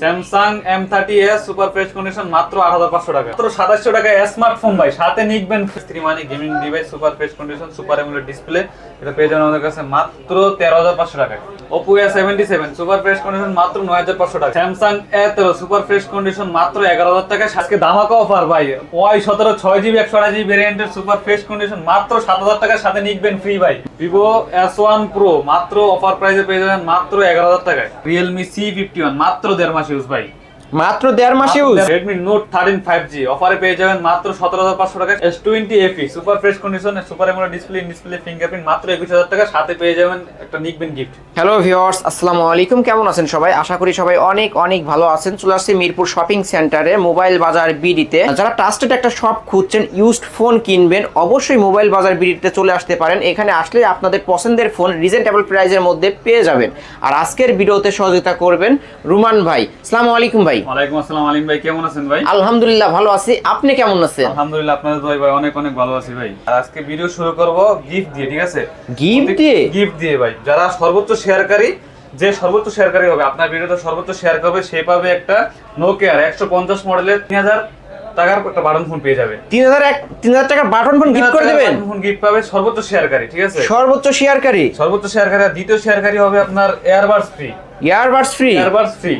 Samsung M thirty S super fresh condition মাত্র আট হাজার পাঁচশো টাকা। মাত্র সাতাশশো টাকা স্মার্টফোন ভাই, সাথে নিকবেন থ্রি মানে gaming device super fresh condition super AMOLED display এটা পেয়ে যাবেন আমাদের কাছে মাত্র তেরো হাজার পাঁচশো টাকায়। Oppo A seventy seven super fresh condition মাত্র নয় হাজার পাঁচশো টাকা স্যামসাং এ তেরো সুপার ফ্রেশ কন্ডিশন মাত্র এগারো হাজার আজকে ধামাকা অফার ভাই, ওয়াই সতেরো, ছয় জিবি একশো আড়াই জিবি ভেরিয়েন্টের সুপার ফ্রেশ কন্ডিশন মাত্র সাত হাজার টাকার সাথে নিকবেন ফ্রি ভাই। ভিভো এস ওয়ান প্রো মাত্র অফার প্রাইসে পেয়ে যাবেন মাত্র এগারো হাজার টাকায়। রিয়েলমি সি ফিফটি ওয়ান মাত্র দেড় মাস ইউজ ভাই। মাত্র দেড় মাস use Redmi Note thirteen five G অফারে পেয়ে যাবেন মাত্র সতেরো হাজার পাঁচশো টাকা S twenty FE super fresh condition super AMOLED display display fingerprint মাত্র একুশ হাজার টাকা। সাথে পেয়ে যাবেন একটা নিকবেন গিফট হ্যালো ভিউয়ার্স আসসালামু আলাইকুম। কেমন আছেন সবাই? আশা করি সবাই অনেক অনেক ভালো আছেন। চলে আসছি মিরপুর শপিং সেন্টারে মোবাইল বাজার বিডিতে যারা ট্রাস্টেড একটা শপ খুঁজছেন ইউজড ফোন কিনবেন অবশ্যই মোবাইল বাজার বিডিতে চলে আসতে পারেন। এখানে আসলে আপনাদের পছন্দের ফোন রিজনেবল প্রাইসের মধ্যে পেয়ে যাবেন। আর আজকের ভিডিওতে সহযোগিতা করবেন রুমান ভাই। আসসালামু আলাইকুম ভাই। ওয়ালাইকুম আসসালাম আলিম ভাই কেমন আছেন ভাই? আলহামদুলিল্লাহ ভালো আছি। আপনি কেমন আছেন? আলহামদুলিল্লাহ আপনাদের দোয়াই ভাই অনেক অনেক ভালো আছি ভাই। আর আজকে ভিডিও শুরু করব গিফট দিয়ে ঠিক আছে? গিফট দিয়ে? গিফট দিয়ে ভাই। যারা সর্বোচ্চ শেয়ারকারী যে সর্বোচ্চ শেয়ারকারী হবে আপনার ভিডিওতে সর্বোচ্চ শেয়ার করবে সে পাবে একটা নোকিয়ার একশো পঞ্চাশ মডেলের তিন হাজার টাকার একটা বাটন ফোন পেয়ে যাবে। তিন হাজার তিন হাজার টাকার বাটন ফোন গিফট করে দেবেন? ফোন গিফট পাবে সর্বোচ্চ শেয়ারকারী ঠিক আছে? সর্বোচ্চ শেয়ারকারী? সর্বোচ্চ শেয়ারকারী দ্বিতীয় শেয়ারকারী হবে আপনার free earbuds free airbuds free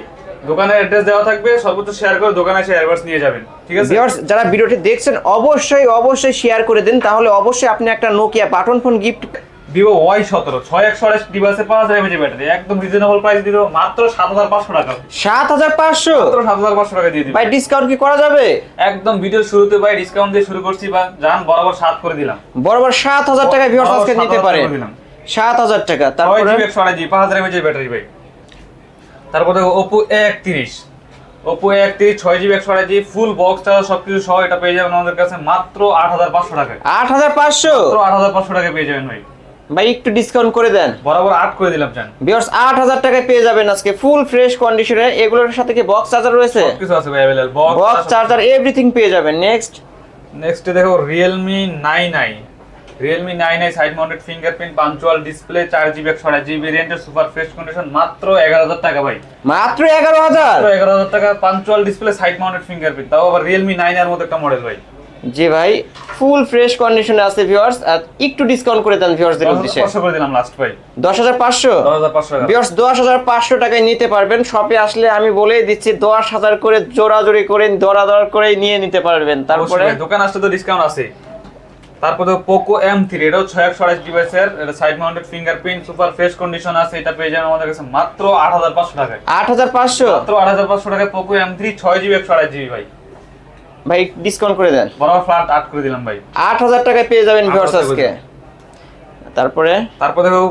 দোকানের অ্যাড্রেস দেওয়া থাকবে সর্বোচ্চ শেয়ার করে দোকানে এসে এয়ারবাডস নিয়ে যাবেন ঠিক আছে? ভিউয়ার্স যারা ভিডিওটি দেখছেন অবশ্যই অবশ্যই শেয়ার করে দিন। তাহলে অবশ্যই আপনি একটা Nokia button phone gift Vivo Y সতেরো ছয় একশো আড়াইশ ডিভাইসে পাঁচ হাজার এমএজি ব্যাটারি একদম রিজনেবল প্রাইস দিল মাত্র সাত হাজার পাঁচশো টাকা। সাত হাজার পাঁচশো? মাত্র সাত হাজার পাঁচশো টাকা দিয়ে দিবে ভাই ডিসকাউন্ট কি করা যাবে? একদম ভিডিওর শুরুতে ভাই ডিসকাউন্ট দিয়ে শুরু করছি বা যান বরাবর সাত করে দিলাম। বরাবর সাত হাজার টাকা ভিউয়ার্স আজকে নিতে দিলাম। সাত হাজার টাকা তারপরে একশো আড়াই জিবি পাঁচ হাজার এমএজি ব্যাটারি ভাই। তারপরে ওপো এ একত্রিশ। ওপো এ একত্রিশ ছয় জিবি একশো আড়াই জিবি ফুল বক্স চার্জার সবকিছু সহ এটা পেয়ে যাবেন আমাদের কাছে মাত্র আট হাজার পাঁচশো টাকায়। আট হাজার পাঁচশো? আট হাজার পাঁচশো টাকায় পেয়ে যাবেন ভাই। ভাই একটু ডিসকাউন্ট করে দেন। বরাবর আট করে দিলাম ভিউয়ার্স আট হাজার টাকায় পেয়ে যাবেন আজকে ফুল ফ্রেশ কন্ডিশনে এগুলোর সাথে কি বক্স চার্জার রয়েছে? কিছু আছে ভাই available box box charger everything পেয়ে যাবেন। নেক্সট নেক্সট দেখো Realme nine I Realme nine I side mounted fingerprint punch hole display চার জিবি একশো আড়াই জিবি ভেরিয়েন্টের সুপার ফ্রেশ কন্ডিশন মাত্র এগারো হাজার টাকা ভাই। মাত্র এগারো হাজার? এগারো হাজার টাকা punch hole display side mounted fingerprint তাও আবার রিয়েলমি নাইন এর মতো একটা মডেল ভাই। জি ভাই ফুল ফ্রেশ কন্ডিশনে আছে ভিউয়ার্স আর একটু ডিসকাউন্ট করে দেন ভিউয়ার্সদের উদ্দেশ্যে। পাঁচশো করে দিলাম লাস্ট ভাই। দশ হাজার পাঁচশো? দশ হাজার পাঁচশো টাকা। ভিউয়ার্স দশ হাজার পাঁচশো টাকায় নিতে পারবেন। শপে আসলে আমি বলেই দিচ্ছি দশ হাজার করে জোড়াজোড়ি করে দরাদর করে নিয়ে নিতে পারবেন। তারপরে দোকান আসলে তো ডিসকাউন্ট আছে। তারপরে পোকো এম থ্রি এটাও ছয় একশো আড়াইশ ডিভাইসের এটা side mounted fingerprint super fresh condition আছে এটা পেয়ে যাবেন আমাদের কাছে মাত্র আট হাজার পাঁচশো টাকায়। আট হাজার পাঁচশো? মাত্র আট হাজার পাঁচশো টাকায় পোকো এম থ্রি ছয় জিবি একশো আড়াই জিবি ভাই। ভাই ডিসকাউন্ট করে দেন। বরাবর ফ্ল্যাট আট করে দিলাম ভাই। আট হাজার টাকায় পেয়ে যাবেন 8,000 ভিউয়ার্স আজকে। তারপরে? তারপর দেখো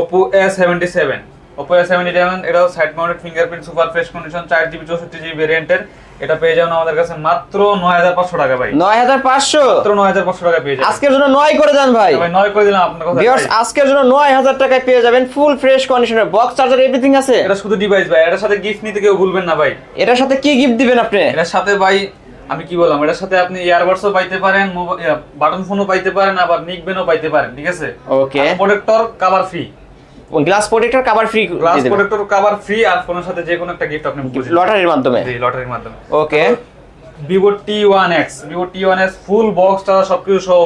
Oppo A seventy seven Oppo A seventy seven এটাও side mounted fingerprint super fresh condition চার জিবি চৌষট্টি জিবি ভেরিয়েন্টের এটা পেয়ে যাবেন আমাদের কাছে মাত্র নয় হাজার পাঁচশো টাকা ভাই। নয় হাজার পাঁচশো? মাত্র নয় হাজার পাঁচশো টাকা পেয়ে যাবেন। আজকের জন্য নয় করে দেন ভাই। ভাই নয় করে দিলাম আপনার কথা ভিউয়ার্স আজকের জন্য নয় হাজার টাকায় পেয়ে যাবেন ফুল ফ্রেশ কন্ডিশনের বক্স চার্জার এভরিথিং আছে। এটা শুধু ডিভাইস ভাই এটার সাথে গিফট নিতে কেউ ভুলবেন না ভাই। এটার সাথে কি গিফট দিবেন আপনি? এটার সাথে ভাই আমি কি বললাম এটার সাথে আপনি ইয়ারবাডসও পাইতে পারেন বাটন ফোনও পাইতে পারেন আবার নিকবেনও পাইতে পারেন ঠিক আছে? Okay protector cover free glass protector cover free glass protector cover free আর ফোনের সাথে যে কোনো একটা গিফট আপনি লটারির মাধ্যমে? জি লটারির মাধ্যমে। Okay Vivo T one X Vivo T one X full box charger সবকিছু সহ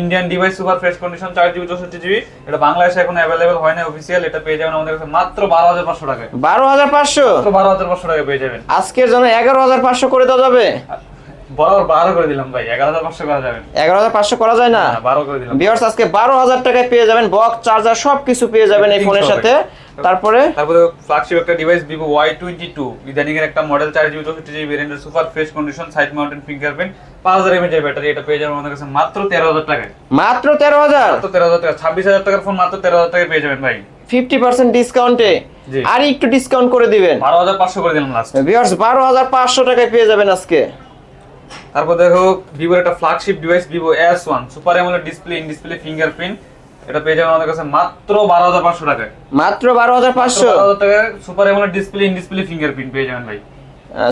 Indian device super fresh condition চার জিবি চৌষট্টি জিবি এটা বাংলাদেশে এখন অ্যাভেলেবেল হয় না অফিসিয়াল এটা পেয়ে যাবেন আমাদের কাছে মাত্র বারো হাজার পাঁচশো টাকায়। বারো হাজার পাঁচশো? মাত্র বারো হাজার পাঁচশো টাকায় পেয়ে যাবেন। আজকের জন্য এগারো হাজার পাঁচশো করে দেওয়া যাবে। বরাবর বারো করে দিলাম ভাই এগারো হাজার পাঁচশো করা যাবেন এগারো হাজার পাঁচশো করা যায় না? বারো করে দিলাম। ভিউয়ার্স আজকে বারো হাজার টাকায় পেয়ে যাবেন বক্স চার্জার সব কিছু পেয়ে যাবেন এই ফোনের সাথে। তারপরে? তারপরে ফ্ল্যাগশিপ একটা device Vivo Y twenty two ইদানিং এর একটা মডেল চার জিবি চৌষট্টি জিবি ভেরিয়েন্টের super fresh condition side mounted fingerprint পাঁচ হাজার এমএচ ব্যাটারি এটা পেয়ে যাবেন আমাদের কাছে মাত্র তেরো হাজার টাকায়। মাত্র তেরো হাজার? মাত্র তেরো হাজার টাকা ছাব্বিশ হাজার টাকার ফোন মাত্র তেরো হাজার টাকায় পেয়ে যাবেন ভাই। ফিফটি পার্সেন্ট ডিসকাউন্টে। আর একটু ডিসকাউন্ট করে দিবেন। বারো হাজার পাঁচশো করে দিলাম লাস্ট ভিউয়ার্স বারো হাজার পাঁচশো টাকায় পেয়ে যাবেন আজকে। তারপর দেখো ভিভোর একটা flagship device Vivo S one super AMOLED display in display fingerprint এটা পেয়ে যাবেন আমাদের কাছে মাত্র বারো হাজার পাঁচশো টাকায়। মাত্র বারো হাজার পাঁচশো? টাকায় super AMOLED display in display fingerprint পেয়ে যাবেন ভাই।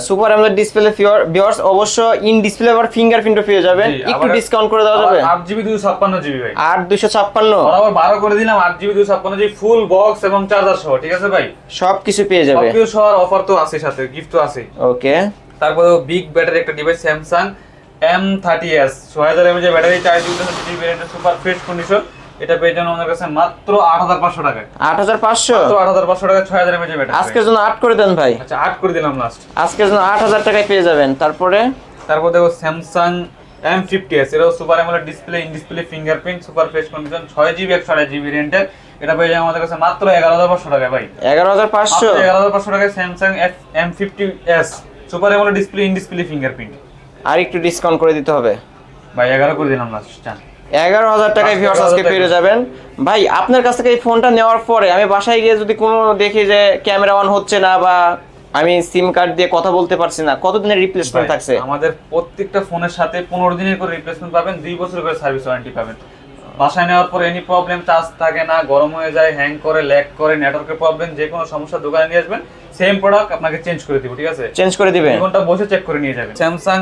সুপার অ্যামোলেড ডিসপ্লে ভিউয়ার্স অবশ্য ইন ডিসপ্লে আবার ফিঙ্গারপ্রিন্টও পেয়ে যাবেন। একটু ডিসকাউন্ট করে দেওয়া যাবে। আট জিবি দুশো ছাপ্পান্ন জিবি ভাই। আট দুশো ছাপ্পান্ন। বরাবর বারো করে দিলাম আট জিবি দুশো ছাপ্পান্ন জিবি ফুল বক্স এবং চার্জার সহ ঠিক আছে ভাই? সব কিছু পেয়ে যাবে। সবকিছু সহ অফার তো আছে সাথে গিফট তো আছে ওকে তারপরে বিগ ব্যাটারি একটা device Samsung M thirty S ছয় হাজার এমএজ ব্যাটারি চার জিবি জিবি ভ্যারিয়েন্টের সুপার ফ্রেশ কন্ডিশন এটা পেয়ে যাবেন আমাদের কাছে মাত্র আট হাজার পাঁচশো টাকায়। আট হাজার পাঁচশো? আট হাজার পাঁচশো টাকা ছয় হাজার এমএজ ব্যাটারি আজকের জন্য আট করে দেন ভাই। আচ্ছা আট করে দিলাম লাস্ট আজকের জন্য আট হাজার টাকায় পেয়ে যাবেন। তারপরে? তারপর দেখো স্যামসাং এম ফিফটি এস এটাও super AMOLED display in display fingerprint super fresh condition ছয় জিবি একশো আড়াই জিবি রেন্টের এটা পেয়ে যাবে আমাদের কাছে মাত্র এগারো হাজার পাঁচশো টাকা ভাই। এগারো হাজার পাঁচশো? এগারো হাজার পাঁচশো টাকায় Samsung M fifty S super AMOLED display in display fingerprint আর একটু ডিসকাউন্ট করে দিতে হবে। ভাই এগারো করে দিলাম লাস্ট চান। এগারো হাজার টাকায় ভিউয়ার্স আজকে 11,000 পেয়ে যাবেন। ভাই আপনার কাছ থেকে এই ফোনটা নেওয়ার পরে আমি বাসায় গিয়ে যদি কোনো দেখি যে ক্যামেরা অন হচ্ছে না বা আমি সিম কার্ড দিয়ে কথা বলতে পারছি না কতদিনের রিপ্লেসমেন্ট থাকছে? আমাদের প্রত্যেকটা ফোনের সাথে পনেরো দিনের করে রিপ্লেসমেন্ট পাবেন দুই বছর করে সার্ভিস ওয়ারেন্টি পাবেন। বাসায় নেওয়ার পর এনি প্রবলেম চার্জ থাকে না গরম হয়ে যায় হ্যাং করে ল্যাগ করে নেটওয়ার্কের প্রবলেম যে কোনো সমস্যা দোকানে নিয়ে আসবেন সেম প্রোডাক্ট আপনাকে চেঞ্জ করে দিব ঠিক আছে? চেঞ্জ করে দিবেন। ঘণ্টা বসে চেক করে নিয়ে যাবেন। স্যামসাং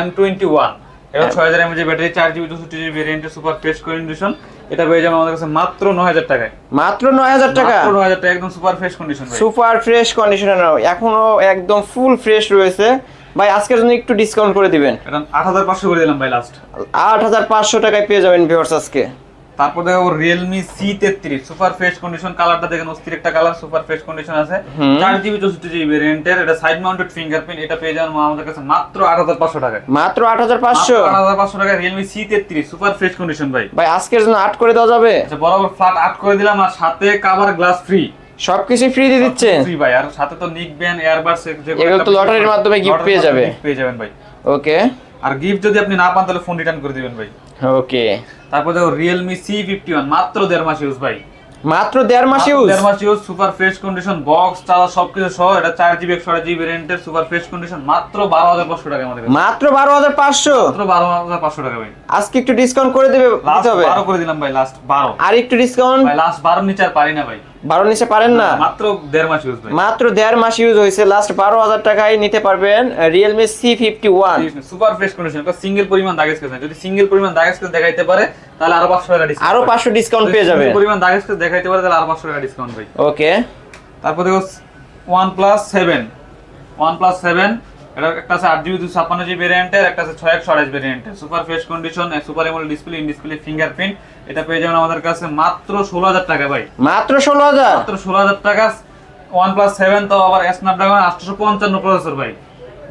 এম টোয়েন্টি ওয়ান এটা ছয় হাজার এমএজি ব্যাটারি চার জিবি দুশো জিবি ভেরিয়েন্টের সুপার ফ্রেশ কন্ডিশন এটা পেয়ে যাবেন আমাদের কাছে মাত্র নয় হাজার টাকায়। মাত্র নয় হাজার টাকা? মাত্র নয় হাজার টাকা একদম super fresh condition super fresh conditioner এখনও একদম ফুল ফ্রেশ রয়েছে। ভাই আজকের জন্য একটু ডিসকাউন্ট করে দিবেন। আট হাজার পাঁচশো করে দিলাম ভাই লাস্ট আট হাজার পাঁচশো টাকায় পেয়ে যাবেন ভিউয়ার্স আজকে। তারপর দেখো রিয়েলমি সি তেত্রিশ সুপার ফ্রেশ কন্ডিশন কালারটা দেখেন অস্থির একটা কালার সুপার ফ্রেশ কন্ডিশন আছে। চার জিবি চৌষট্টি জিবি ভেরিয়েন্টের এটা সাইড মাউন্টেড ফিঙ্গারপ্রিন্ট এটা পেয়ে যাবেন আমাদের কাছে মাত্র আট হাজার পাঁচশো টাকায়। মাত্র আট হাজার পাঁচশো? আট হাজার পাঁচশো টাকায় রিয়েলমি সি তেত্রিশ সুপার ফ্রেশ কন্ডিশন ভাই। ভাই আজকের জন্য আট করে দেওয়া যাবে। আচ্ছা বরাবর ফ্ল্যাট আট করে দিলাম আর সাথে কাভার গ্লাস ফ্রি সবকিছু ফ্রি দিয়ে দিচ্ছেন? ফ্রি ভাই আর সাথে তো নিক ব্যান এয়ারবাডস এগুলো তো লটারির মাধ্যমে gift পেয়ে যাবে। পেয়ে যাবেন ভাই। ওকে আর গিফট যদি আপনি না পান তাহলে ফোন রিটার্ন করে দিবেন ভাই। ওকে তারপর দেখো ফিফটি ওয়ান মাত্র দেড় মাস ইউজ ভাই। মাত্র দেড় মাস ইউজ দেড় মাস use super fresh condition box charger সবকিছু সহ এটা চার জিবি একশো আট জিবি রেন্টের সুপার ফ্রেশ কন্ডিশন মাত্র বারো হাজার পাঁচশো টাকা আমাদের মাত্র বারো হাজার পাঁচশো? মাত্র বারো হাজার পাঁচশো টাকা ভাই। আজকে একটু ডিসকাউন্ট করে দেবে দিতে হবে? বারো করে দিলাম ভাই লাস্ট বারো। আর একটু ডিসকাউন্ট ভাই লাস্ট বারো নিচে আর পারি না ভাই। বারো নিচে পারেন না? মাত্র দেড় মাস ইউজ মাত্র দেড় মাস ইউজ হয়েছে। লাস্ট বারো হাজার টাকায় নিতে পারবেন Realme C fifty one super fresh condition single পরিমাণ দাগেজ কেস যদি সিঙ্গেল পরিমাণ দাগেজ কেস দেখাইতে পারে তাহলে আরও পাঁচশো টাকা আরও পাঁচশো ডিসকাউন্ট পেয়ে যাবে পরিমাণ দাগেজ কেস দেখাইতে পারে তাহলে আরও পাঁচশো টাকা ডিসকাউন্ট ভাই ওকে তারপর দেখো OnePlus seven OnePlus seven এটা একটা আছে আট জিবি দুশো ছাপ্পান্ন জিবি একটা আছে ছয় একশো আড়াইশ super fresh condition super AMOLED display in display fingerprint এটা পেয়ে যাবেন আমাদের কাছে মাত্র ষোলো হাজার টাকা ভাই। মাত্র ষোলো হাজার? মাত্র ষোলো হাজার টাকা। ওয়ান প্লাস সেভেন তো আবার স্ন্যাপড্রাগন আটশো পঞ্চান্ন প্রসেসর ভাই।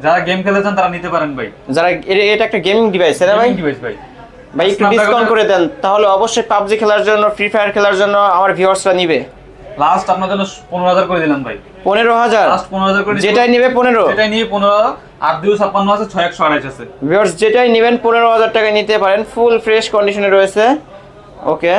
যারা গেম খেলতে চান তারা নিতে পারেন ভাই। যারা এটা একটা গেমিং ডিভাইস না ভাই? ডিভাইস ভাই। ভাই একটু ডিসকাউন্ট করে দেন তাহলে অবশ্যই পাবজি খেলার জন্য ফ্রি ফায়ার খেলার জন্য আমার ভিউয়ার্সরা নিবে। লাস্ট আপনার জন্য পনেরো হাজার করে দিলাম ভাই। পনেরো হাজার। যেটাই নিবে। পনেরো। সেটাই নিয়ে পনেরো আট দুশো ছাপ্পান্ন আছে ছয় একশো আড়াইশ আছে। ভিউয়ার্স যেটাই নেবেন পনেরো হাজার টাকায় নিতে পারেন। ফুল ফ্রেশ কন্ডিশনে রয়েছে। ওকে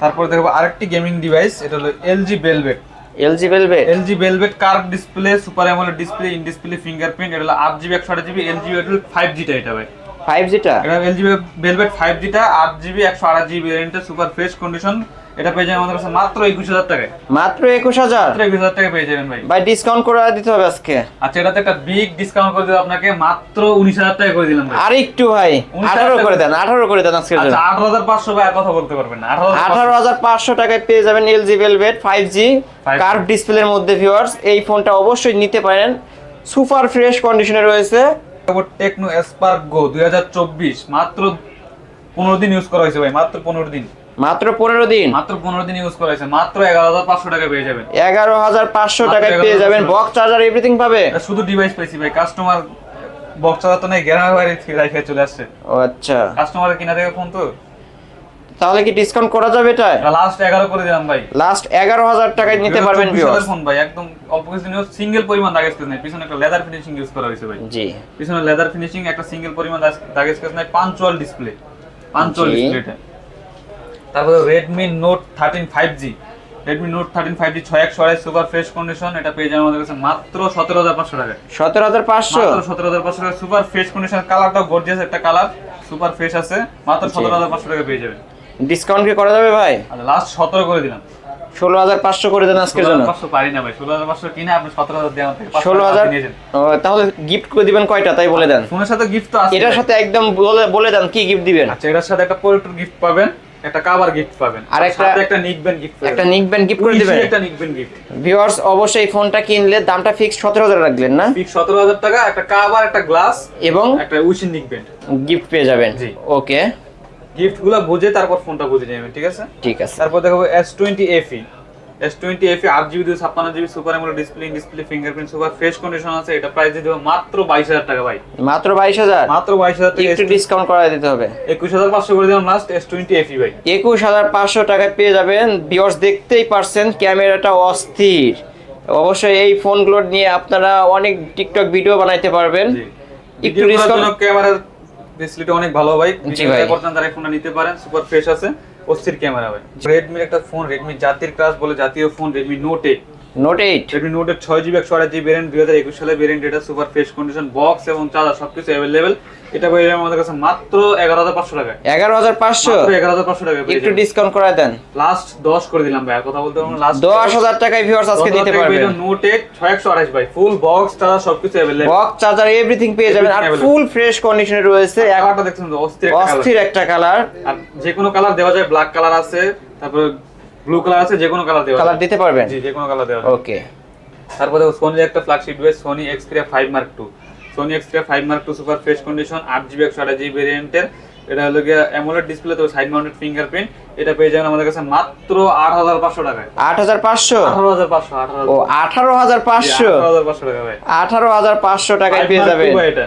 তারপর দেখব আরেকটি গেমিং ডিভাইস এটা হলো LG Velvet LG Velvet LG Velvet curve display super AMOLED display in display fingerprint এটা হলো আট জিবি একশো আট জিবি এলজি ফাইভ জিটা এটা ভাই। ফাইভ জিটা এটা এলজি বেলভেট ফাইভ জিটা আট জিবি একশো আট জিবি সুপার ফ্রেশ কন্ডিশন এটা পেয়ে যাবেন আমাদের কাছে মাত্র টাকায়। মাত্র একুশ হাজার? মাত্র পেয়ে যাবেন ভাই। ভাই ডিসকাউন্ট করে দিতে হবে আজকে। আচ্ছা এটাতে একটা বিগ ডিসকাউন্ট করে দিলাম আপনাকে মাত্র উনিশ হাজার টাকা করে দিলাম ভাই। আর একটু ভাই উনিশ হাজার আঠারো টাকা করে দেন আঠারো করে দেন জন্য। আচ্ছা ভাই আর কথা বলতে পারবেন না। টাকায় পেয়ে যাবেন LG Velvet five G 5G curve ডিসপ্লের মধ্যে ভিউয়ার্স এই ফোনটা অবশ্যই নিতে পারেন। সুপার ফ্রেশ কন্ডিশনে রয়েছে। টেকনো স্পার্ক গো মাত্র পনেরো দিন ইউজ করা হয়েছে ভাই মাত্র পনেরো দিন। মাত্র পনেরো দিন? মাত্র পনেরো দিন ইউজ করা হয়েছে। মাত্র এগারো হাজার পাঁচশো টাকা পেয়ে যাবেন। এগারো হাজার পাঁচশো টাকায় পেয়ে যাবেন। বক্স চার্জার এভরিথিং পাবে? শুধু ডিভাইস পাইছি ভাই। কাস্টমার বক্স চালাতো নাই গ্রামের বাড়ি রাইখে চলে আসছে। ও আচ্ছা। কাস্টমারের কিনা থেকে ফোন তো? তাহলে কি ডিসকাউন্ট করা যাবে এটা লাস্ট এগারো করে দিলাম ভাই। লাস্ট এগারো হাজার টাকায় নিতে পারবেন ভিউয়ার্স ফোন ভাই একদম অল্প কিছুদিন সিঙ্গেল পরিমাণ দাগেজ কেস নাই। পিছনে একটা লেদার ফিনিশিং ইউজ করা হয়েছে ভাই। জি। পিছনে লেদার ফিনিশিং একটা সিঙ্গেল পরিমাণ দাগেজ কেস নাই punch hole display punch hole. ডিসপ্লেটা তারপরে Redmi Note thirteen five G Redmi Note thirteen five G ছয় একশো আড়াই সুপার ফ্রেশ কন্ডিশন এটা পেয়ে যাবে আমাদের কাছে মাত্র সতেরো হাজার পাঁচশো টাকা সতেরো হাজার পাঁচশো? সতেরো হাজার পাঁচশো টাকা সুপার ফ্রেশ কন্ডিশন কালারটা গর্জিয়াস একটা কালার সুপার ফ্রেশ আছে মাত্র সতেরো হাজার পাঁচশো টাকা পেয়ে যাবেন। ডিসকাউন্ট কি করা যাবে ভাই? আচ্ছা লাস্ট সতেরো করে দিলাম। ষোলো হাজার পাঁচশো করে দেন আজকের জন্য। পাঁচশো পারি না ভাই ষোলো হাজার পাঁচশো কিনে আপনি সতেরো হাজার দেওয়া ষোলো হাজার তাহলে গিফট করে দিবেন কয়টা? তাই বলে দেন। ফোনের সাথে গিফট তো আছে এটার সাথে একদম বলে বলে দেন কি গিফট দিবেন? আচ্ছা এটার সাথে একটা প্রোডাক্ট গিফট পাবেন। একটা কাভার গিফট পাবেন। আর আর একটা- সাথে একটা গিফট একটা নিকবেন গিফট করে দিবেন। একটা নিকবেন গিফট ভিউয়ার্স অবশ্যই ফোনটা কিনলে দামটা ফিক্স সতেরো হাজার রাখলেন না? ফিক্স সতেরো হাজার টাকা একটা কাভার একটা গ্লাস এবং একটা উইশিন নিকবেন গিফট পেয়ে যাবেন। ওকে গিফটগুলো বুঝে তারপর ফোনটা বুঝে নেবেন ঠিক আছে? ঠিক আছে। তারপর দেখাবো S twenty FE S twenty FE আট জিবি দুশো ছাপ্পান্ন GB super AMOLED display display fingerprint super fresh condition আছে। এটা প্রাইস দিয়ে দেবো মাত্র বাইশ হাজার টাকা ভাই। মাত্র বাইশ হাজার? মাত্র বাইশ হাজার টাকা একটু ডিসকাউন্ট করা দিতে হবে। একুশ হাজার পাঁচশো করে দিলাম লাস্ট এস টোয়েন্টি এফি ভাই। একুশ হাজার পাঁচশো টাকায় পেয়ে যাবেন। ভিউয়ার্স দেখতেই পারছেন ক্যামেরাটা অস্থির। অবশ্যই এই ফোনগুলো নিয়ে আপনারা অনেক টিকটক ভিডিও বানাইতে পারবেন। একটু ডিসকাউন্ট ক্যামেরার ফেসিলিটি অনেক ভালো ভাই। জি ভাই। তারা ফোনটা নিতে পারেন সুপার ফ্রেশ আছে। অস্থির ক্যামেরা ভাই রেডমির একটা ফোন রেডমি জাতির ক্লাস বলে জাতীয় phone Redmi Note eight Note eight Redmi Note eight ছয় জিবি একশো আট জিবি ভেরিয়েন্ট দুই হাজার একুশ সালে ভেরিয়েন্ট এটা সুপার ফ্রেশ কন্ডিশন বক্স এবং চার্জার সবকিছু অ্যাভেলেবেল এটা পেয়ে যাবেন আমাদের কাছে মাত্র এগারো হাজার পাঁচশো টাকায়। এগারো হাজার পাঁচশো? এগারো হাজার পাঁচশো টাকা একটু ডিসকাউন্ট করে দেন। লাস্ট দশ করে দিলাম ভাই কথা বলতে পারব লাস্ট দশ। হাজার টাকায় ভিউয়ার্স আজকে দিতে পারবেন। নোট এইট ছয় একশো আঠাশ ভাই ফুল বক্স চার্জার সবকিছু অ্যাভেলেবল বক্স চার্জার এভরিথিং পেয়ে যাবেন। আর ফুল ফ্রেশ কন্ডিশনে রয়েছে কালারটা দেখছেন। অস্থির একটা কালার আর যে কোনো কালার দেওয়া যায় ব্ল্যাক কালার আছে তারপরে ব্লু কালার আছে যে কোনো কালার দেওয়া কালার দিতে পারবেন? জি যে কোনো কালার দেওয়া ওকে তারপরে সোনির একটা flagship device Sony Xperia five Mark two Sony Xperia five Mark two super fresh condition আট জিবি একশো আঠাশ জিবি ভেরিয়েন্টের এটা হলো গিয়ে অ্যামোলেড ডিসপ্লে তো সাইড মাউন্টেড ফিঙ্গারপ্রিন্ট এটা পেয়ে যাবেন আমাদের কাছে মাত্র আট হাজার পাঁচশো টাকায়। আট হাজার পাঁচশো? আঠারো হাজার পাঁচশো আঠারো ও আঠারো হাজার পাঁচশো? আঠারো হাজার পাঁচশো টাকা ভাই আঠারো হাজার পাঁচশো টাকায় পেয়ে যাবেন। এটা।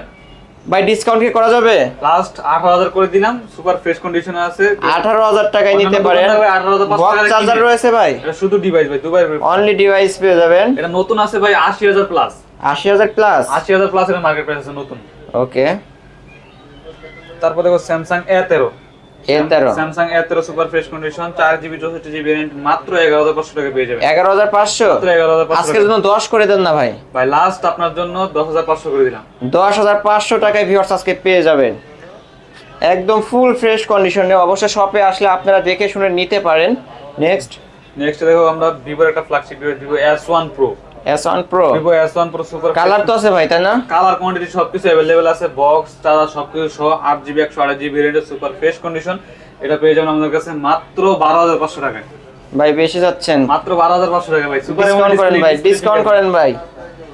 ভাই ডিসকাউন্ট কি করা যাবে? লাস্ট আঠারো হাজার করে দিলাম সুপার ফ্রেশ কন্ডিশনে আছে। আঠারো হাজার টাকায় নিতে পারেন। ভাই 18,500 চার্জার রয়েছে ভাই। এটা শুধু ডিভাইস ভাই দুবাই অনলি ডিভাইস পেয়ে যাবেন। এটা নতুন আছে ভাই আশি হাজার প্লাস আশি হাজার প্লাস আশি হাজার প্লাস এর মার্কেট প্রাইস আছে নতুন। ওকে তারপর দেখো স্যামসাং এ তেরো এ তেরো স্যামসাং এ তেরো সুপার ফ্রেশ কন্ডিশন চার জিবি চৌষট্টি জিবি মাত্র এগারো হাজার পাঁচশো টাকা পেয়ে যাবে এগারো হাজার পাঁচশো? এগারো হাজার আজকের জন্য দশ করে দেন না ভাই। ভাই লাস্ট আপনার জন্য দশ হাজার পাঁচশো করে দিলাম। দশ হাজার পাঁচশো টাকায় ভিউয়ার্স আজকে পেয়ে যাবেন। একদম ফুল ফ্রেশ কন্ডিশনে অবশ্যই শপে আসলে আপনারা দেখে শুনে নিতে পারেন। নেক্সট নেক্সট দেখো আমরা ভিভোর একটা flagship Vivo S one Pro S one Pro Vivo S one Pro super colour তো আছে ভাই তাই না? কালার কোয়ান্টিটি সবকিছু अवेलेबल আছে বক্স চার্জার সবকিছু সহ আট জিবি একশো আড়াই জিবি ভেরিয়েন্টের সুপার ফ্রেশ কন্ডিশন এটা পেয়ে যাবেন আমাদের কাছে মাত্র বারো হাজার পাঁচশো টাকায়। ভাই বেশি যাচ্ছেন। মাত্র বারো হাজার পাঁচশো টাকা ভাই। সুপার ডিসকাউন্ট করেন ভাই ডিসকাউন্ট করেন ভাই।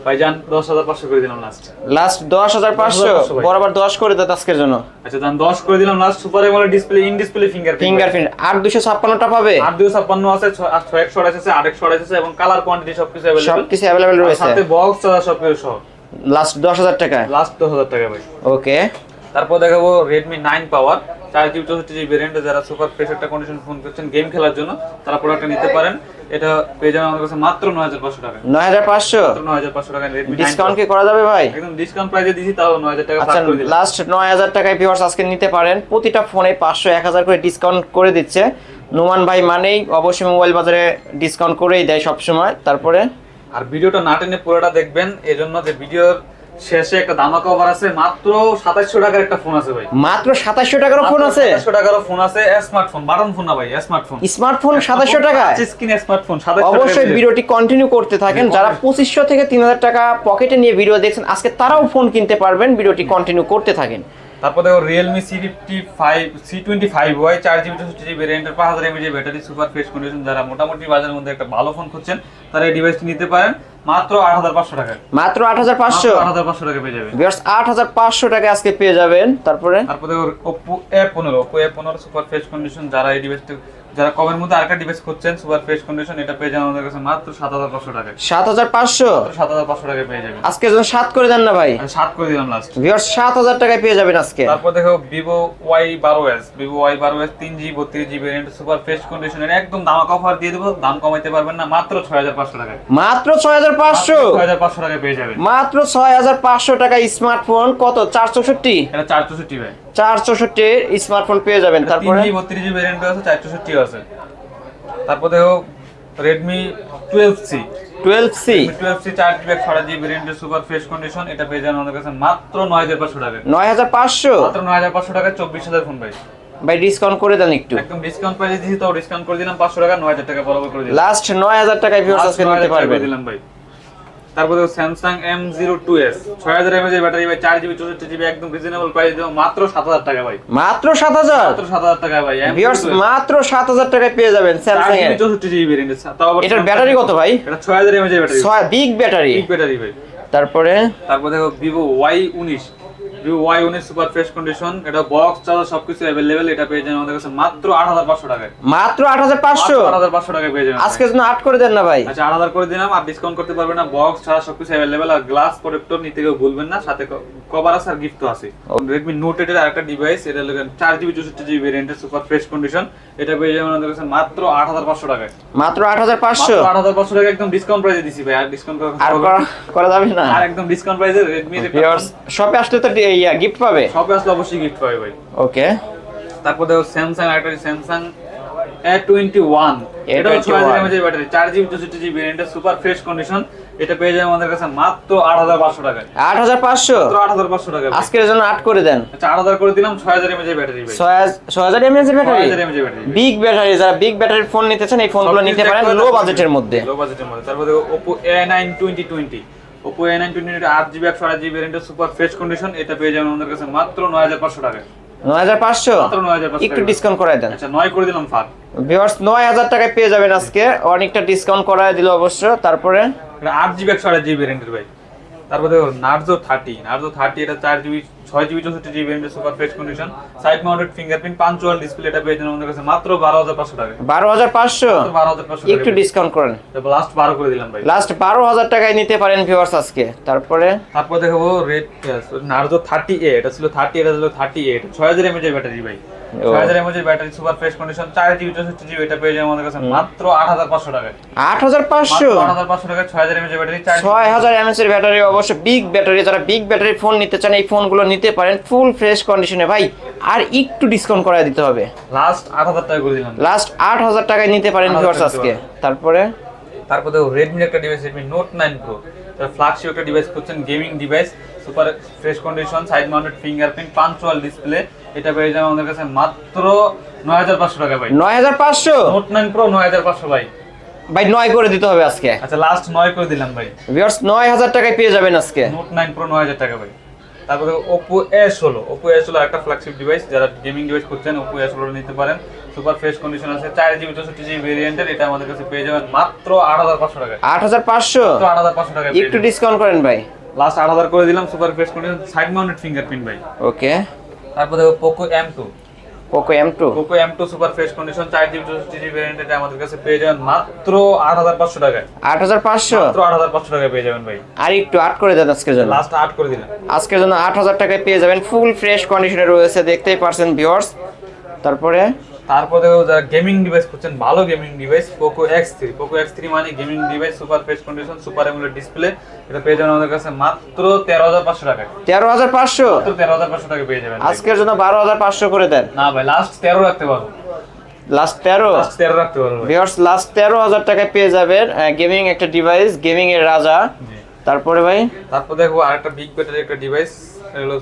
ভাই যান দশ হাজার পাঁচশো করে দিলাম লাস্ট লাস্ট দশ হাজার পাঁচশো? 10,500 বরাবর দশ করে দেন আজকের জন্য। আচ্ছা যান দশ করে দিলাম last super AMOLED display in display finger fingerprint আর দুশো ছাপ্পান্নটা পাবে? আট দুশো ছাপ্পান্ন আছে ছ- আর ছয় একশো আঠাশ আছে আট একশো আঠাশ আছে এবং কালার কোয়ান্টিটি সবকিছু অ্যাভেলেবল সবকিছু অ্যাভেলেবেল রয়েছে। সাথে বক্স সবকিছু সহ। লাস্ট দশ হাজার টাকা লাস্ট দশ হাজার টাকা ভাই। ওকে তারপর দেখাবো রেডমি নাইন পাওয়ার চার জিবি চৌষট্টি জিবি ভেরিয়েন্টে যারা সুপার ফ্রেশ একটা কন্ডিশন ফোন করছেন গেম খেলার জন্য তারা প্রোডাক্টটা নিতে পারেন। এটা পেয়ে যাবেন আমাদের কাছে মাত্র নয় হাজার পাঁচশো টাকা। নয় হাজার পাঁচশো? নয় হাজার পাঁচশো টাকা রেডমি ডিসকাউন্ট কি করা যাবে ভাই? একদম ডিসকাউন্ট প্রাইসে দিছি তাও নয় হাজার টাকা আচ্ছা লাস্ট নয় হাজার টাকায় ভিউয়ার্স আজকে নিতে পারেন। প্রতিটা ফোনে পাঁচশো এক হাজার করে ডিসকাউন্ট করে দিচ্ছে। নোমান ভাই মানেই অবশ্যই মোবাইল বাজারে ডিসকাউন্ট করেই দেয় সবসময়। তারপরে? আর ভিডিওটা না টেনে পুরোটা দেখবেন এজন্য যে ভিডিওর শেষে একটা আছে। মাত্র টাকার একটা ফোন আছে ভাই। মাত্র ফোন আছে? ফোন আছে। স্মার্টফোন বাটন ফোন না ভাই স্মার্টফোন স্মার্টফোন টাকা? স্ক্রিন স্মার্টফোন অবশ্যই ভিডিওটি কন্টিনিউ করতে থাকেন। যারা থেকে তিন হাজার টাকা পকেটে নিয়ে ভিডিও দেখছেন আজকে তারাও ফোন কিনতে পারবেন। ভিডিওটি কন্টিনিউ করতে থাকেন। তারপর দেখো Realme C fifty five C twenty five Y চার জিবি চৌষট্টি জিবি রেন্টের পাঁচ হাজার mAh battery super fresh condition যারা মোটামুটি বাজারের মধ্যে একটা ভালো ফোন খুঁজছেন তারা এই ডিভাইসটি নিতে পারেন। মাত্র আট হাজার পাঁচশো টাকায়। মাত্র আট হাজার পাঁচশো? আট হাজার পাঁচশো টাকা পেয়ে যাবেন। ভিউয়ার্স আট হাজার পাঁচশো টাকা আজকে পেয়ে যাবেন। তারপরে? তারপরে এ পনেরো। ওপো পনেরো সুপার ফেস কন্ডিশন যারা এই ডিভাইসটি যারা কমের মধ্যে আরেকটা ডিভাইস খুঁজছেন সুপার ফ্রেশ কন্ডিশন এটা পেয়ে যাবেন আমাদের কাছে মাত্র সাত হাজার পাঁচশো টাকায়। সাত হাজার পাঁচশো? সাত হাজার পাঁচশো টাকায় পেয়ে যাবেন। আজকে যখন সাত করে দেন না ভাই? আমি সাত করে দিলাম লাস্ট ভিউয়ার্স সাত হাজার টাকায় পেয়ে যাবেন আজকে। তারপর দেখো বারো এস তিন জি বত্রিশ জিবি ভ্যারিয়েন্ট সুপার ফ্রেশ কন্ডিশনের একদম দামাক অফার দিয়ে দেবো। দাম কমাইতে পারবেন না মাত্র ছয় হাজার পাঁচশো টাকায়। মাত্র ছয় হাজার পাঁচশো? ছয় হাজার পাঁচশো টাকায় পেয়ে যাবেন। মাত্র ছয় হাজার পাঁচশো টাকা স্মার্টফোন কত? চার চৌষট্টি এটা চার চৌষট্টি ভাই। চার চৌষট্টি স্মার্টফোন পেয়ে যাবেন। তারপরে? জি বত্রিশ জিবি ভ্যারিয়েন্ট আছে। চার চৌষট্টি আছে তারপর দেখো টুয়েলভ সি টুয়েলভ সি চার জিবি ছয় জিবি ভ্যারিয়েন্টের সুপার ফ্রেশ কন্ডিশন এটা পেয়ে যাবেন আমাদের কাছে মাত্র নয় হাজার পাঁচশো টাকায়। নয় হাজার পাঁচশো? মাত্র নয় হাজার পাঁচশো টাকায় চব্বিশ হাজার ফোন ভাই ভাই ডিসকাউন্ট করে দেন একটু। একদম ডিসকাউন্ট প্রাইসে দিয়েছি তো ডিসকাউন্ট করে দিলাম পাঁচশো টাকা নয় হাজার টাকা বরাবর করে দিলাম। লাস্ট নয় হাজার টাকায় ভিউয়ার্স আজকে নিতে পারবেন। দিলাম ভাই। তারপরে Samsung M zero two S ছয় হাজার এমএজ এর ব্যাটারি ভাই চার জিবি চৌষট্টি জিবি একদম রিজনেবল প্রাইস দেবো। মাত্র সাত হাজার টাকা ভাই। মাত্র সাত হাজার? মাত্র সাত হাজার টাকা ভাই ভিউয়ার্স মাত্র সাত হাজার টাকায় পেয়ে যাবেন স্যামসাং এর। চৌষট্টি জিবি রেঞ্জ এটার ব্যাটারি কত ভাই? এটা ছয় হাজার এমএজ এর battery. Big battery big battery ভাই। তারপরে? তারপরে দেখো ভিভো ওয়াই উনিশ ওয়াই উনিশ সুপার ফ্রেশ কন্ডিশন এটা বক্স চার্জার সবকিছু অ্যাভেলেবেল এটা পেয়ে যাবেন আমাদের কাছে মাত্র আট হাজার পাঁচশো টাকায়। মাত্র আট হাজার পাঁচশো? আট হাজার পাঁচশো টাকায় পেয়ে যাবেন আজকের জন্য আট করে দেন না ভাই। আচ্ছা আট হাজার করে দিলাম আর ডিসকাউন্ট করতে পারবেন না বক্স ছাড়া সবকিছু অ্যাভেলেবেল আর গ্লাস প্রোটেক্টর নিতে কেউ ভুলবেন না সাথে কভার আছে আর গিফটও আছে। রেডমি নোট এর আরেকটা ডিভাইস এটা হলো চার জিবি চৌষট্টি জিবি ভেরিয়েন্টের সুপার ফ্রেশ কন্ডিশন এটা পেয়ে যাবেন আমাদের কাছে মাত্র আট হাজার পাঁচশো টাকায়। মাত্র আট হাজার পাঁচশো? আট হাজার পাঁচশো টাকা একদম ডিসকাউন্ট প্রাইসে দিছি ভাই আর ডিসকাউন্ট করা- যাবে না। আর একদম ডিসকাউন্ট প্রাইসে রেডমি শপে আসলে তো ইয়া গিফট পাবে? শপে আসলে অবশ্যই গিফট পাবে ভাই। ওকে। তারপর দেখো স্যামসাং একটা স্যামসাং এ টোয়েন্টি ওয়ান এটা A21 ছয় হাজার এমএজের ব্যাটারি চার জিবি চৌষট্টি জিবি ভেরিয়েন্টের সুপার ফ্রেশ কন্ডিশন এটা পেয়ে যাবে আমাদের কাছে মাত্র আট হাজার পাঁচশো টাকায়। আট হাজার পাঁচশো? মাত্র আট হাজার পাঁচশো টাকা আজকের জন্য আট করে দেন। আচ্ছা আট হাজার করে দিলাম ছয় হাজার এমএজের ব্যাটারি ভাই। ছয় হাজার- ছয় হাজার এমএএচ এর ছয় ব্যাটারি হাজার এমএজের ব্যাটারি বিগ ব্যাটারি যারা বিগ ব্যাটারির ফোন নিতে চান এই ফোনগুলো নিতে পারেন লো বাজেটের মধ্যে। লো বাজেটের মধ্যে। তারপর দেখো Oppo A nine twenty twenty Oppo A nine twenty আট জিবি একশো আট জিবি ভেরিয়েন্টের সুপার ফ্রেশ কন্ডিশন এটা পেয়ে যাবেন আমাদের কাছে মাত্র নয় হাজার পাঁচশো টাকা নয় হাজার পাঁচশো? একটু ডিসকাউন্ট করাই দেন। আচ্ছা নয় করে দিলাম ভিউয়ার্স নয় হাজার টাকায় পেয়ে যাবেন আজকে। অনেকটা ডিসকাউন্ট করায় দিল অবশ্য তারপরে? আট জিবি একশো আট জিবি ভ্যারিয়েন্টের ভাই। তারপর দেখো নার্জো থার্টি নার্জো থার্টি এটা চার জিবি ছয় জিবি চৌষট্টি GB ভ্যারিয়েন্টের super fresh condition side mounted fingerprint punctual display এটা পেয়ে যাবেন আমাদের কাছে মাত্র বারো হাজার পাঁচশো টাকা বারো হাজার পাঁচশো? বারো হাজার পাঁচশো একটু ডিসকাউন্ট করেন। লাস্ট বারো করে দিলাম ভাই। লাস্ট বারো হাজার টাকায় নিতে পারেন ভিউয়ার্স আজকে। তারপরে? তারপর দেখাবো রেড নার্জো থার্টি এ এটা ছিল থার্টি এটা ছিল থার্টি এ ছয় হাজার এমএচ ব্যাটারি ভাই। এর battery super fresh condition GB GB এটা পেয়ে যাবেন আমাদের কাছে মাত্র টাকায়। টাকায় এর ব্যাটারি এর ব্যাটারি অবশ্য বিগ ব্যাটারি যারা বিগ ব্যাটারি ফোন নিতে চান এই ফোনগুলো নিতে পারেন ফুল ফ্রেশ কন্ডিশনে ভাই আর একটু ডিসকাউন্ট করায় দিতে হবে। লাস্ট আট হাজার টাকা করে দিলাম। লাস্ট টাকায় নিতে পারেন ভিউয়ার্স আজকে। দিতে তারপরে? তারপর দেখো একটা device Redmi Note nine Pro তার ফ্ল্যাগশিপ একটা ডিভাইস করছেন gaming device super fresh condition side mounted fingerprint punctual display এটা পেয়ে যাবে আমাদের কাছে মাত্র নয় হাজার পাঁচশো টাকা ভাই। নয় হাজার পাঁচশো? নোট নাইন প্রো নয় হাজার পাঁচশো ভাই। ভাই নয় করে দিতে হবে আজকে। আচ্ছা লাস্ট নয় করে দিলাম ভাই। ভিউয়ার্স নয় হাজার টাকায় পেয়ে যাবেন আজকে। নোট নাইন প্রো নয় হাজার টাকা ভাই। তারপর ওপো এ ষোলো। ওপো এ ষোলো একটা ফ্ল্যাগশিপ ডিভাইস যারা গেমিং ডিভাইস করছেন ওপো এ ষোলো নিতে পারেন। সুপার ফ্রেশ কন্ডিশন আছে চার জিবি চৌষট্টি জিবি ভেরিয়েন্টের এটা আমাদের কাছে পেয়ে যাবেন মাত্র আট হাজার পাঁচশো টাকায়। আট হাজার পাঁচশো? আট হাজার পাঁচশো টাকায় একটু ডিসকাউন্ট করেন ভাই। লাস্ট আট হাজার করে দিলাম super fresh condition side mounted fingerprint ভাই। ওকে তারপর দেখো Poco M two Poco M two Poco M two super fresh condition চার জিবি চৌষট্টি জিবি ভেরিয়েন্ট এটা আমাদের কাছে পেয়ে যাবেন মাত্র আট হাজার পাঁচশো টাকায়। আট হাজার পাঁচশো? মাত্র আট হাজার পাঁচশো টাকায় পেয়ে যাবেন ভাই। আর একটু আট করে দেন আজকের জন্য। লাস্ট আট করে দিলাম। আজকের জন্য আট হাজার টাকায় পেয়ে যাবেন ফুল ফ্রেশ কন্ডিশনে রয়েছে দেখতেই পারছেন ভিউয়ার্স তারপরে তারপর দেখো যারা গেমিং ডিভাইস করছেন ভালো gaming device Poco X three Poco X three মানে gaming device super fresh condition super AMOLED display এটা পেয়ে যাবেন আমাদের কাছে মাত্র তেরো হাজার পাঁচশো টাকা। তেরো হাজার পাঁচশো? তেরো হাজার পাঁচশো টাকা পেয়ে যাবেন। আজকের জন্য বারো হাজার পাঁচশো করে দেন। না ভাই লাস্ট তেরো রাখতে পারব। লাস্ট তেরো? তেরো রাখতে পারব। ভিউয়ার্স লাস্ট তেরো হাজার টাকায় পেয়ে যাবেন গেমিং একটা ডিভাইস গেমিং এর রাজা। তারপরে ভাই? তারপর দেখো আরেকটা বিগ ব্যাটারি একটা ডিভাইস হলো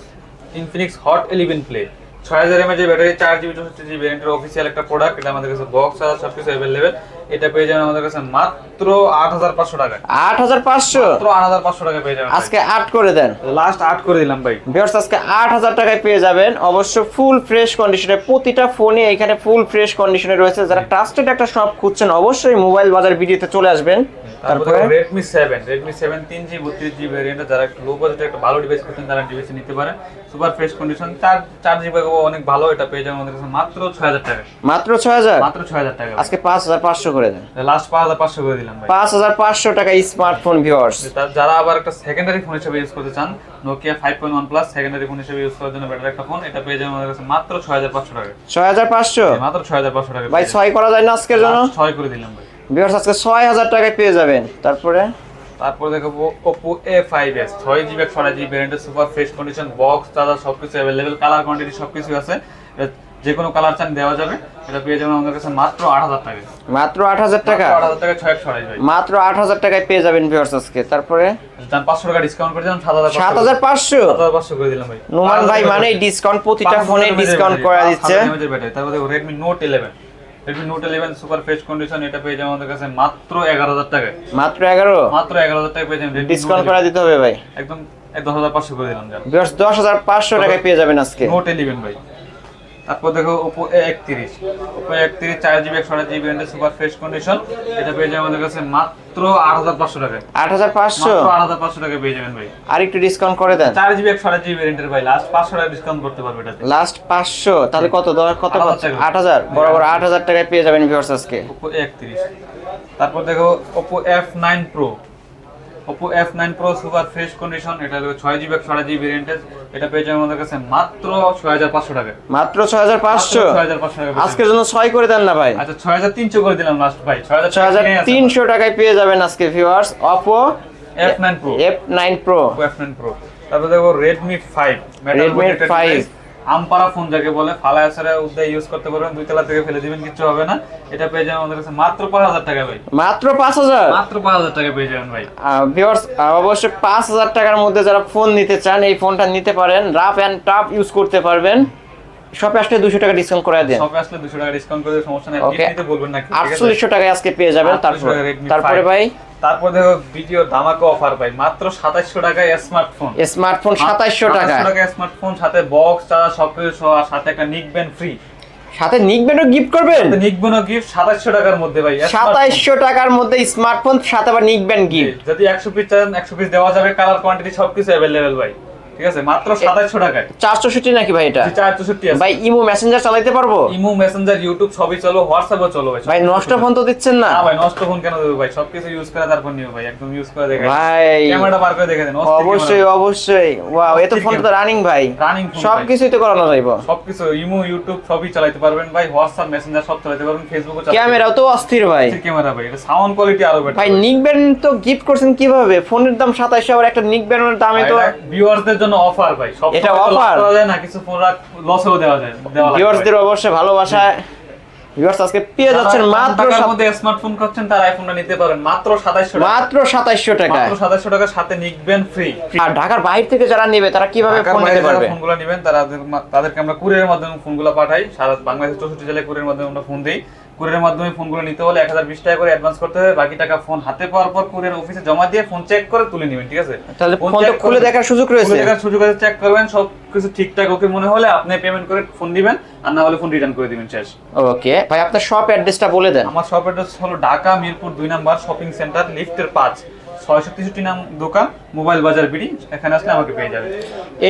ইনফিনিক্স হট ইলেভেন প্লে ছয় হাজার ব্যাটারি চার জিবি চৌষট্টি জিবি ভ্যারিয়েন্টের অফিসিয়াল একটা প্রোডাক্ট এটা আমাদের কাছে বক্স আছে সব কিছু অ্যাভেলেবেল এটা পেয়ে যাবেন আমাদের কাছে মাত্র আট হাজার পাঁচশো টাকা। আট হাজার পাঁচশো? মাত্র আট হাজার পাঁচশো টাকা পেয়ে যাবেন আজকে আট করে দেন। লাস্ট আট করে দিলাম ভাই। ভিউয়ার্স আজকে আট হাজার টাকায় পেয়ে যাবেন। অবশ্য ফুল ফ্রেশ কন্ডিশনে প্রতিটা ফোনে এখানে ফুল ফ্রেশ কন্ডিশনে রয়েছে। যারা ট্রাস্টেড একটা শপ খুঁজছেন অবশ্যই মোবাইল বাজার ভিডিওতে চলে আসবেন। তারপরে রেডমি সেভেন তিন জি বত্রিশ জি ভ্যারিয়েন্ট যারা লো বাজেটে একটা ভালো ডিভাইস করতেন তারা ডিভাইস নিতে পারেন। সুপার ফ্রেশ কন্ডিশন চার চার জিবি অনেক ভালো এটা পেয়ে যাবেন আমাদের কাছে মাত্র টাকা। মাত্র ছয় হাজার? মাত্র ছয় হাজার টাকা আজকে পাঁচ হাজার পাঁচশো করে দেন। লাস্ট পাঁচ হাজার পাঁচশো করে দিলাম ভাই। টাকা স্মার্টফোন ভিউয়ার্স যারা আবার একটা সেকেন্ডারি ফোন হিসেবে ইউজ করতে চান Nokia five point one plus secondary phone হিসেবে ইউজ করার জন্য বেটার একটা ফোন এটা পেয়ে যাবেন আমাদের কাছে মাত্র ছয় হাজার পাঁচশো টাকা। ছয় হাজার পাঁচশো? মাত্র ছয় হাজার পাঁচশো টাকা ভাই ছয় করা যায় না আজকের জন্য? ছয় করে দিলাম ভাই। ভিউয়ার্স আজকে ছয় হাজার টাকায় পেয়ে যাবেন। তারপরে? তারপর দেখো ওপো এ ফাইভ এস ছয় জিবি ছয় GB ভ্যারিয়েন্টের super fresh condition box charger সবকিছু অ্যাভেলেবেল কালার কোয়ান্টিটি সবকিছু আছে। যে কোনো কালার চান দেওয়া যাবে। এটা পেয়ে যাবেন আমাদের কাছে মাত্র আট হাজার টাকা। মাত্র আট হাজার টাকা? আট হাজার টাকা ছয় একশো আড়াই মাত্র আট হাজার টাকায় পেয়ে যাবেন ভিউয়ার্স আজকে। তারপরে? যান পাঁচশো টাকা ডিসকাউন্ট করে দিলাম সাত হাজার সাত হাজার পাঁচশো? সাত হাজার পাঁচশো করে দিলাম ভাই। নোমান ভাই মানে ডিসকাউন্ট প্রতিটা ফোনে ডিসকাউন্ট করে দিচ্ছে। তারপর Redmi Note eleven Redmi Note eleven super fresh condition এটা পেয়ে যাবেন আমাদের কাছে মাত্র এগারো হাজার টাকায়। মাত্র এগারো? মাত্র এগারো হাজার টাকা পেয়ে যাবেন। ডিসকাউন্ট করে দিতে হবে ভাই। একদম দশ হাজার পাঁচশো করে দিলাম দশ হাজার পাঁচশো টাকায় পেয়ে যাবেন আজকে। নোট ইলেভেন ভাই। তারপর দেখো ওপো এ একত্রিশ। ওপো একত্রিশ চার জিবি একশো আট জিবি সুপার ফ্রেশ কন্ডিশন এটা পেয়ে যাবেন আমাদের কাছে মাত্র আট হাজার পাঁচশো টাকায়। আট হাজার পাঁচশো? আট হাজার পাঁচশো টাকায় পেয়ে যাবেন ভাই। আর একটু ডিসকাউন্ট করে দেন। চার জিবি একশো আট জিবি ভ্যারিয়েন্টের ভাই লাস্ট পাঁচশো টাকা ডিসকাউন্ট করতে পারবে এটাতে। লাস্ট পাঁচশো? তাহলে কত? দশ কত আট হাজার আট হাজার। বরাবর আট হাজার টাকায় পেয়ে যাবেন ভিউয়ার্স আজকে। ওপো একত্রিশ। তারপর দেখো Oppo F nine Pro Oppo F nine Pro super fresh condition এটা হলো ছয় জিবি একশো আট জিবি ভ্যারিয়েন্টের এটা পেয়ে যাবেন আমাদের কাছে মাত্র ছয় হাজার পাঁচশো টাকা। মাত্র ছয় হাজার পাঁচশো? ছয় হাজার পাঁচশো টাকা আজকের জন্য ছয় করে দেন না ভাই। আচ্ছা ছয় হাজার তিনশো করে দিলাম লাস্ট ভাই। ছয় হাজার ছয় হাজার তিনশো টাকায় পেয়ে যাবেন আজকে viewers Oppo F nine Pro F nine Pro F nine Pro তারপর দেখো রেডমি ফাইভ Redmi 5 আমপারা ফোন যাকে বলে ফালা আসরে উদ্যায় ইউজ করতে পারবেন দুই তলা থেকে ফেলে দিবেন কিছু হবে না। এটা পেয়ে যাবেন আমাদের কাছে মাত্র পাঁচ হাজার টাকা ভাই। মাত্র পাঁচ হাজার? মাত্র পাঁচ হাজার টাকা পেয়ে যাবেন ভাই। ভিউয়ার্স অবশ্যই পাঁচ হাজার টাকার মধ্যে যারা ফোন নিতে চান এই ফোনটা নিতে পারেন। রাফ অ্যান্ড টাফ ইউজ করতে পারবেন। শপে আসলে দুশো টাকা ডিসকাউন্ট করে দেন। শপে আসলে টাকা ডিসকাউন্ট করে সমস্যা নেই। বলবেন না আটচল্লিশশো টাকায় আজকে পেয়ে যাবেন তারপর তারপরে ভাই? তারপর দেখো ভিডিও ধামাকা অফার ভাই মাত্র টাকায় স্মার্টফোন স্মার্টফোন টাকা স্মার্টফোন সাথে বক্স চার্জার সবকিছু সহ সাথে একটা নিকবেন ফ্রি সাথে নিকবেনও গিফট করবেন? নিকবেনও গিফট সাতাশশো টাকার মধ্যে ভাই smartphone। সাতাইশশো টাকার মধ্যে স্মার্টফোন সাথে আবার নিকবেন গিফট যদি একশো পিস চান একশো পিস দেওয়া যাবে কালার কোয়ান্টিটি সবকিছু অ্যাভেলেবেল ভাই। ঠিক আছে? মাত্র সাতাশশো টাকায়। চারশোষট্টি নাকি ভাই এটা? চার চৌষট্টি আছে। ভাই ইমো মেসেঞ্জার চালাইতে পারব? ইমো মেসেঞ্জার ইউটিউব সবই চলো হোয়াটসঅ্যাপও চলো ভাই ভাই নষ্ট ফোন তো দিচ্ছেন না। না ভাই নষ্ট ফোন কেন দেবো ভাই? সবকিছু ইউজ করে তারপর নিও ভাই একদম ইউজ করে দেখে ভাই ক্যামেরাটা বার করে দেখে দেন অবশ্যই অবশ্যই। ওয়াও এ ফোন তো রানিং ভাই। রানিং ফোন সব তো করানো যাইব। সবকিছু ইমো ইউটিউব সবই চালাতে পারবেন ভাই হোয়াটসঅ্যাপ মেসেঞ্জার সব চালাতে পারবেন ফেসবুকও চালাতে ক্যামেরাও তো অস্থির ভাই। ক্যামেরা ভাই এটা সাউন্ড কোয়ালিটি আরও বেটার ভাই নিকবেন তো গিফট করছেন কীভাবে? ফোনের দাম সাতাইশো আবার একটা নিকবেনের দামে তো ভিউয়ারদের জন্য অফার ভাই। সব এটা করা যায় না কিছু ফোন লসেও দেওয়া যায় ভিউয়ার্সদের অবশ্যই ভালোবাসায় ভিউয়ার্স আজকে পেয়ে যাচ্ছেন মাত্র টাকার মধ্যে স্মার্টফোন করছেন তার আইফোনটা নিতে পারেন। মাত্র 2700 মাত্র সাতাইশশো টাকায়। মাত্র 2700 টাকার সাথে ফ্রি আর ঢাকার বাইরে থেকে যারা নেবে তারা কীভাবে ফোন নিতে পারবে? ফোনগুলো নেবেন তারা তাদেরকে আমরা কুরিয়ারের মাধ্যমে ফোনগুলো পাঠাই। সারা বাংলাদেশের চৌষট্টি জেলায় কুরিয়ারের মাধ্যমে আমরা ফোন দিই। কুরিয়ারের মাধ্যমে ফোনগুলো নিতে হলে এক হাজার বিশ টাকা করে অ্যাডভান্স করতে হবে। বাকি টাকা ফোন হাতে পাওয়ার পর কুরিয়ার অফিসে জমা দিয়ে ফোন চেক করে তুলে নেবেন ঠিক আছে? তাহলে ফোন খুলে দেখার সুযোগ রয়েছে। দেখার সুযোগ আছে চেক করবেন সব কিছু ঠিকঠাক ওকে মনে হলে আপনি পেমেন্ট করে ফোন দিবেন আর না হলে ফোন রিটার্ন করে দিবেন শেষ। ওকে ভাই আপনার শপ অ্যাড্রেসটা বলে দেন। আমার শপ অ্যাড্রেস হলো ঢাকা মিরপুর দুই নাম্বার শপিং সেন্টার লিফটের পাঁচ। ছয়শো তেষট্টি নাম দোকান, মোবাইল বাজার বিডি, এখানে আসলে আমাকে পেয়ে যাবে।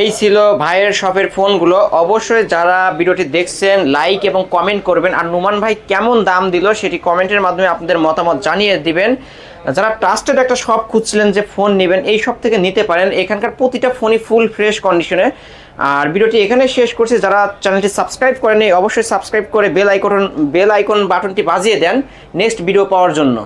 এই ছিল ভাইয়ের শপের ফোনগুলো। অবশ্যই যারা ভিডিওটি দেখছেন, লাইক এবং কমেন্ট করবেন, আর নুমান ভাই কেমন দাম দিল সেটি কমেন্টের মাধ্যমে আপনাদের মতামত জানিয়ে দিবেন। যারা ট্রাস্টেড একটা শপ খুঁজছিলেন যে ফোন নেবেন, এই শপ থেকে নিতে পারেন। এখানকার প্রতিটা ফোনই ফুল ফ্রেশ কন্ডিশনে আর ভিডিওটি এখানে শেষ করছি। যারা চ্যানেলটি সাবস্ক্রাইব করেনি অবশ্যই সাবস্ক্রাইব করে বেল আইকন বেল আইকন বাটনটি বাজিয়ে দেন নেক্সট ভিডিও পাওয়ার জন্য।